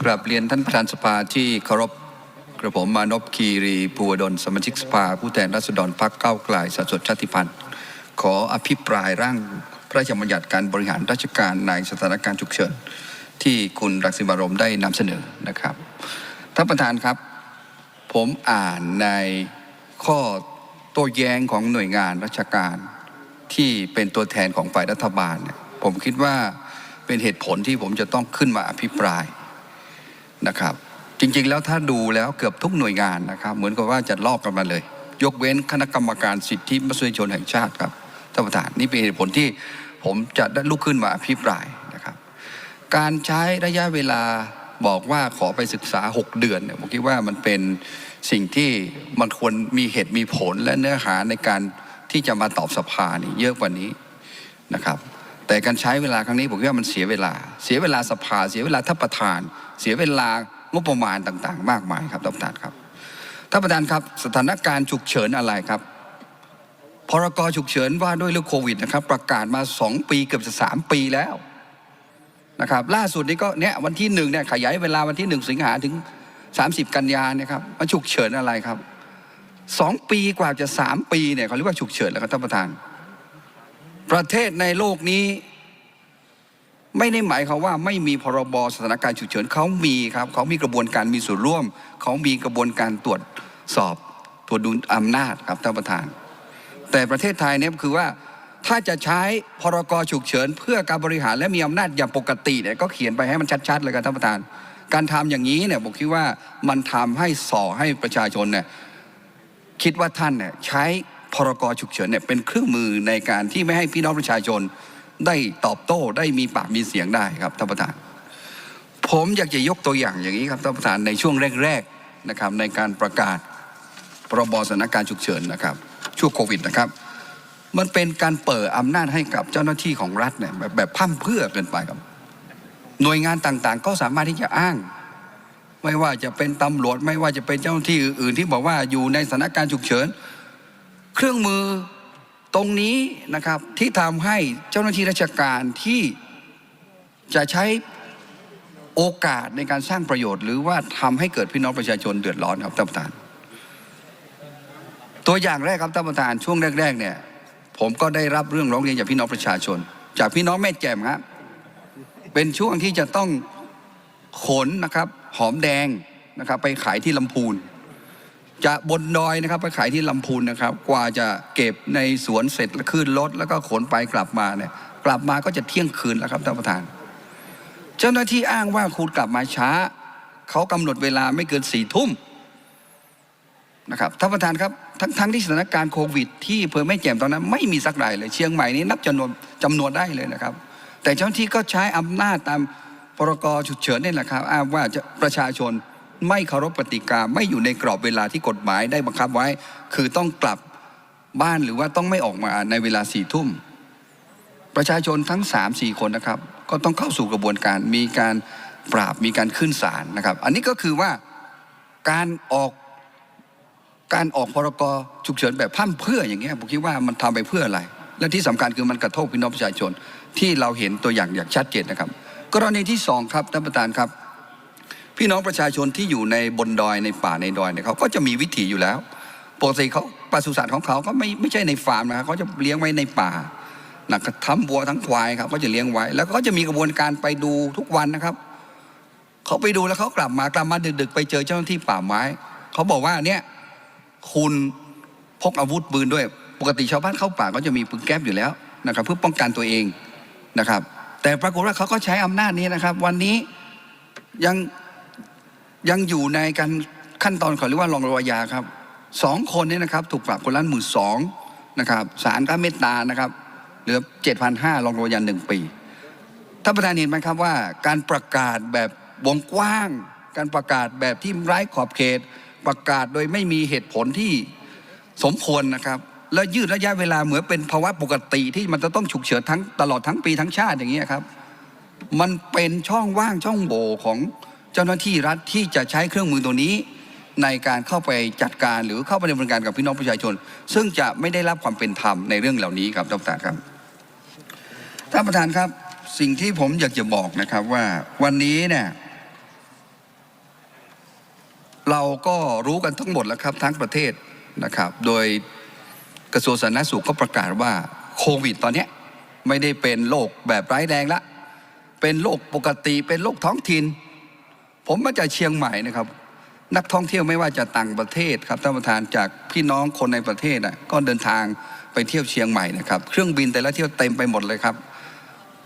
กราบเรียนท่านประธานสภาที่เคารพกระผมมานพคีรีภูวดลสมาชิกสภา ผู้แทนราษฎรพรรคก้าไกลสัดส่วนชาติพันธ์ขออภิปรายร่างพระราชบัญญัติการบริหารราชการในสถานการณ์ฉุกเฉินที่คุณรังสิมารมได้นำเสนอนะครับท่านประธานครับ ผมอ่านในข้อโต้แย้งของหน่วยงานราชการที่เป็นตัวแทนของฝ่ายรัฐบาล ผมคิดว่าเป็นเหตุผลที่ผมจะต้องขึ้นมาอภิปราย นะครับ จริงๆแล้วถ้าดูแล้วเกือบทุกหน่วยงานนะครับ เหมือนกับว่าจะลอกกันมาเลย ยกเว้นคณะกรรมการสิทธิมนุษยชนแห่งชาติครับท่านประธานนี่เป็นเหตุผลที่ผมจะได้ลุกขึ้นมาอภิปรายนะครับ การใช้ระยะเวลาบอกว่าขอไปศึกษา 6 เดือนเนี่ยผมคิดว่ามันเป็นสิ่งที่มันควรมีเหตุมีผลและเนื้อหาในการที่จะมาตอบสภานี่เยอะกว่านี้นะครับ แต่การใช้เวลาครั้งนี้ผมคิดว่ามันเสียเวลา เสียเวลาสภา เสียเวลาท่านประธาน เสียเวลางบประมาณต่าง ๆ มากมายครับท่านประธานครับท่านประธานครับสถานการณ์ฉุกเฉินอะไรครับพรกฉุกเฉินว่าด้วยเรื่องโควิดนะครับ ประกาศมา 2 ปีเกือบจะ3ปีแล้วนะครับล่าสุดนี้ก็เนี่ยวันที่หนึ่งเนี่ยขยายเวลาวันที่หนึ่งสิงหาถึง 30 กันยาเนี่ยครับมันฉุกเฉินอะไรครับสองปีกว่าจะสามปีเนี่ยเขาเรียกว่าฉุกเฉินแล้วครับท่านประธาน ประเทศในโลกนี้ ไม่ได้หมายความว่าไม่มีพรบสถานการณ์ฉุกเฉินเขามีครับเขามีกระบวนการมีส่วนร่วม เขามีกระบวนการตรวจสอบตรวจดูอำนาจครับท่านประธาน แต่ประเทศไทยเนี่ยคือว่าถ้าจะใช้พรกฉุกเฉิน เพื่อการบริหารและมีอำนาจอย่างปกติเนี่ยก็เขียนไปให้มันชัดๆเลยครับท่านประธาน การทำอย่างนี้เนี่ยผมคิดว่ามันทำให้ส่อให้ประชาชนเนี่ยคิดว่าท่านเนี่ยใช้ พรกฉุกเฉินเนี่ยเป็นเครื่องมือในการที่ไม่ให้พี่น้องประชาชนได้ตอบโต้ได้มีปากมีเสียงได้ครับท่านประธาน ผมอยากจะยกตัวอย่างอย่างนี้ครับท่านประธานในช่วงแรกๆนะครับในการประกาศพรบสถานการณ์ฉุกเฉินนะครับ ช่วงโควิดนะครับ มันเป็นการเปิดอำนาจให้กับเจ้าหน้าที่ของรัฐเนี่ยแบบแบบพร่ำเพรื่อเกินไปครับ หน่วยงานต่างๆ ก็สามารถที่จะอ้าง ไม่ว่าจะเป็นตำรวจไม่ว่าจะเป็นเจ้าหน้าที่อื่นๆที่บอกว่าอยู่ในสถานการณ์ฉุกเฉิน เครื่องมือตรงนี้นะครับที่ทำให้เจ้าหน้าที่ราชการที่จะใช้โอกาสในการสร้างประโยชน์ หรือว่าทำให้เกิดพี่น้องประชาชนเดือดร้อนครับท่านประธาน ตัวอย่างแรกครับท่านประธานช่วงแรก ๆ เนี่ย ผมก็ได้รับเรื่องร้องเรียนจากพี่น้องประชาชน จากพี่น้องแม่แจ่มครับเป็นช่วงที่จะต้องขนนะครับ หอมแดงนะครับ ไปขายที่ลำพูน จะบนดอยนะครับไปขายที่ลำพูนนะครับ กว่าจะเก็บในสวนเสร็จแล้วขึ้นรถแล้วก็ขนไปกลับมาเนี่ยกลับมาก็จะเที่ยงคืนแล้วครับท่านประธาน เจ้าหน้าที่อ้างว่าคุณกลับมาช้าเขากำหนดเวลาไม่เกินสี่ทุ่มนะครับท่านประธานครับทั้งทั้งที่สถานการณ์โควิด ที่อำเภอแม่แจ่มตอนนั้น ไม่มีสักรายเลย เชียงใหม่นี้นับจำนวนจำนวนได้เลยนะครับ แต่เจ้าหน้าที่ก็ใช้อำนาจตามพรกฉุกเฉินนี่แหละครับอ้างว่าประชาชน ไม่เคารพกติกาไม่อยู่ในกรอบเวลาที่กฎหมายได้บังคับไว้ คือต้องกลับบ้านหรือว่าต้องไม่ออกมาในเวลาสี่ทุ่ม ประชาชนทั้ง3ามสี่คนนะครับ ก็ต้องเข้าสู่กระบวนการมีการปราบมีการขึ้นศาลนะครับ อันนี้ก็คือว่าการออกการออกพรกฉุกเฉินแบบพร่ำเพื่ออย่างเงี้ยผมคิดว่ามันทำไปเพื่ออะไร และที่สำคัญคือมันกระทบพี่น้องประชาชนที่เราเห็นตัวอย่างอย่างชัดเจนนะครับ กรณีที่สองครับท่านประธานครับ พี่น้องประชาชนที่อยู่ในบนดอยในป่าในดอยเนี่ยเขาก็จะมีวิถีอยู่แล้วปกติเขาปศุสัตว์ของเขาก็ไม่ไม่ใช่ในฟาร์มนะครับเขาจะเลี้ยงไว้ในป่านะครับทั้งวัวทั้งควายครับก็จะเลี้ยงไว้ แล้วก็จะมีกระบวนการไปดูทุกวันนะครับเขาไปดูแล้วเขากลับมากลับมาดึกๆ ไปเจอเจ้าหน้าที่ป่าไม้เขาบอกว่าเนี่ยคุณพกอาวุธปืนด้วย ปกติชาวบ้านเข้าป่าก็จะมีปืนแก๊ปอยู่แล้วนะครับเพื่อป้องกันตัวเองนะครับ แต่ปรากฏว่าเขาก็ใช้อำนาจนี้นะครับ วันนี้ยัง ยังอยู่ในการขั้นตอนเขาเรียกว่ารองรอยาครับสองคนนี้นะครับถูกปรับคนละหมื่นสองนะครับศาลก็เมตตานะครับเหลือเจ็ดพันห้ารองรอยาหนึ่งปีท่านประธานเห็นไหมครับว่าการประกาศแบบวงกว้าง การประกาศแบบที่ไร้ขอบเขต ประกาศโดยไม่มีเหตุผลที่สมควรนะครับ และยืดระยะเวลาเหมือนเป็นภาวะปกติที่มันจะต้องฉุกเฉินทั้งตลอดทั้งปีทั้งชาติอย่างนี้ยครับ มันเป็นช่องว่างช่องโหว่ของ เจ้าหน้าที่รัฐที่จะใช้เครื่องมือตัวนี้ในการเข้าไปจัดการหรือเข้าไปดำเนินการกับพี่น้องประชาชน ซึ่งจะไม่ได้รับความเป็นธรรมในเรื่องเหล่านี้ครับท่านประธานครับท่านประธานครับสิ่งที่ผมอยากจะบอกนะครับว่าวันนี้เนี่ยเราก็รู้กันทั้งหมดแล้วครับทั้งประเทศนะครับ โดยกระทรวงสาธารณสุขก็ประกาศว่าโควิดตอนนี้ไม่ได้เป็นโรคแบบร้ายแรงละเป็นโรคปกติเป็นโรคท้องถิ่น ผมมาจากเชียงใหม่นะครับ นักท่องเที่ยวไม่ว่าจะต่างประเทศครับท่านประธานจากพี่น้องคนในประเทศน่ะก็เดินทางไปเที่ยวเชียงใหม่นะครับ เครื่องบินแต่ละเที่ยวเต็มไปหมดเลยครับ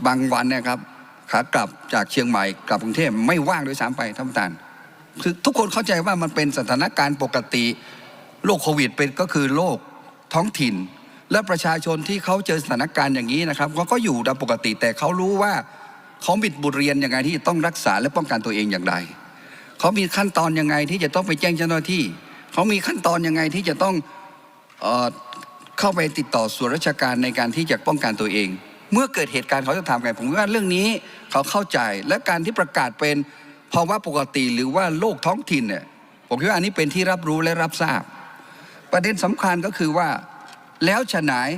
บางวันเนี่ยครับขากลับจากเชียงใหม่กลับกรุงเทพไม่ว่างด้วยซ้ำไปท่านประธาน คือทุกคนเข้าใจว่ามันเป็นสถานการณ์ปกติโรคโควิดเป็นก็คือโรคท้องถิ่น และประชาชนที่เขาเจอสถานการณ์อย่างนี้นะครับเขาก็อยู่ตามปกติแต่เขารู้ว่า เขาบิดบทเรียนยังไงที่จะต้องรักษาและป้องกันตัวเองอย่างไร เขามีขั้นตอนยังไงที่จะต้องไปแจ้งเจ้าหน้าที่ เขามีขั้นตอนยังไงที่จะต้องเออเข้าไปติดต่อส่วนราชการในการที่จะป้องกันตัวเอง เมื่อเกิดเหตุการณ์เขาจะทำไงผมว่าเรื่องนี้เขาเข้าใจและการที่ประกาศเป็นภาวะปกติหรือว่าโรคท้องถิ่นเนี่ยผมคิดว่าอันนี้เป็นที่รับรู้และรับทราบ ประเด็นสำคัญก็คือว่า แล้วฉนาย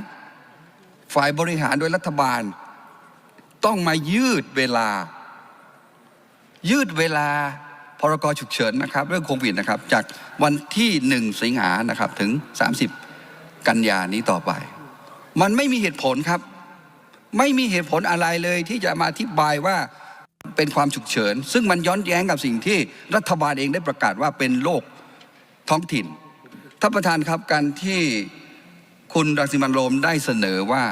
ฝ่ายบริหารโดยรัฐบาล ต้องมายืดเวลา ยืดเวลาพรกฉุกเฉินนะครับ เรื่องโควิดนะครับ จากวันที่หนึ่งสิงหานะครับถึง 30 กันยานี้ต่อไป มันไม่มีเหตุผลครับ ไม่มีเหตุผลอะไรเลยที่จะมาอธิบายว่าเป็นความฉุกเฉิน ซึ่งมันย้อนแย้งกับสิ่งที่รัฐบาลเองได้ประกาศว่าเป็นโรคท้องถิ่นท่านประธานครับการที่คุณรังสิมันโรมได้เสนอว่า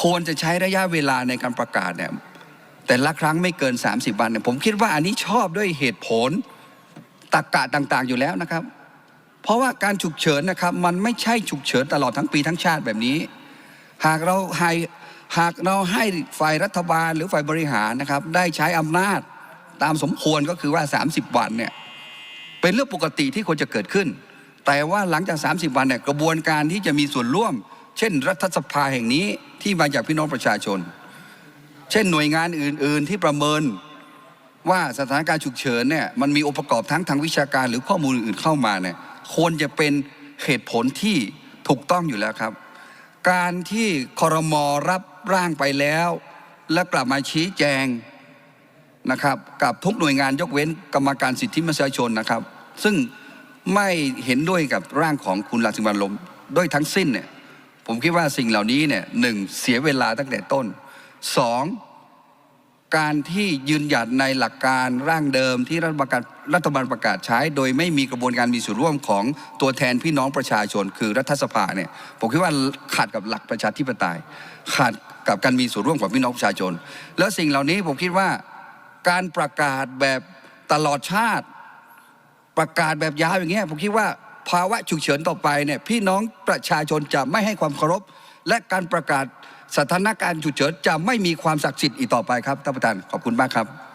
ควรจะใช้ระยะเวลาในการประกาศเนี่ยแต่ละครั้งไม่เกิน 30 วันเนี่ยผมคิดว่าอันนี้ชอบด้วยเหตุผลตรกกะต่างๆอยู่แล้วนะครับ เพราะว่าการฉุกเฉินนะครับ มันไม่ใช่ฉุกเฉินตลอดทั้งปีทั้งชาติแบบนี้ หากเราให้หากเราให้ฝ่ายรัฐบาลหรือฝ่ายบริหารนะครับ ได้ใช้อำนาจตามสมควรก็คือว่า 30 วันเนี่ยเป็นเรื่องปกติที่ควรจะเกิดขึ้น แต่ว่าหลังจาก 30 วันเนี่ยกระบวนการที่จะมีส่วนร่วม เช่น รัฐสภาแห่งนี้ ที่มาจากพี่น้องประชาชน เช่นหน่วยงานอื่น ๆ ที่ประเมินว่าสถานการณ์ฉุกเฉินเนี่ยมันมีองค์ประกอบทั้งทางวิชาการหรือข้อมูลอื่นเข้ามาเนี่ยควรจะเป็นเหตุผลที่ถูกต้องอยู่แล้วครับ การที่คอรมอรับร่างไปแล้ว แล้วกลับมาชี้แจงนะครับกับทุกหน่วยงานยกเว้นกรรมการสิทธิมนุษยชนนะครับ ซึ่งไม่เห็นด้วยกับร่างของคุณรังสิมันต์โรมด้วยทั้งสิ้นเนี่ย ผมคิดว่าสิ่งเหล่านี้เนี่ยหนึ่งเสียเวลาตั้งแต่ต้นสองการที่ยืนหยัดในหลักการร่างเดิมที่รัฐบาลรัฐบาลประกาศใช้ โดยไม่มีกระบวนการมีส่วนร่วมของตัวแทนพี่น้องประชาชน คือรัฐสภาเนี่ยผมคิดว่าขัดกับหลักประชาธิปไตยขัดกับการมีส่วนร่วมของพี่น้องประชาชน แล้วสิ่งเหล่านี้ผมคิดว่าการประกาศแบบตลอดชาติ ประกาศแบบยาวอย่างเงี้ยผมคิดว่า ภาวะฉุกเฉินต่อไปเนี่ยพี่น้องประชาชนจะไม่ให้ความเคารพ และการประกาศสถานการณ์ฉุกเฉินจะไม่มีความศักดิ์สิทธิ์อีกต่อไปครับท่านประธานขอบคุณมากครับ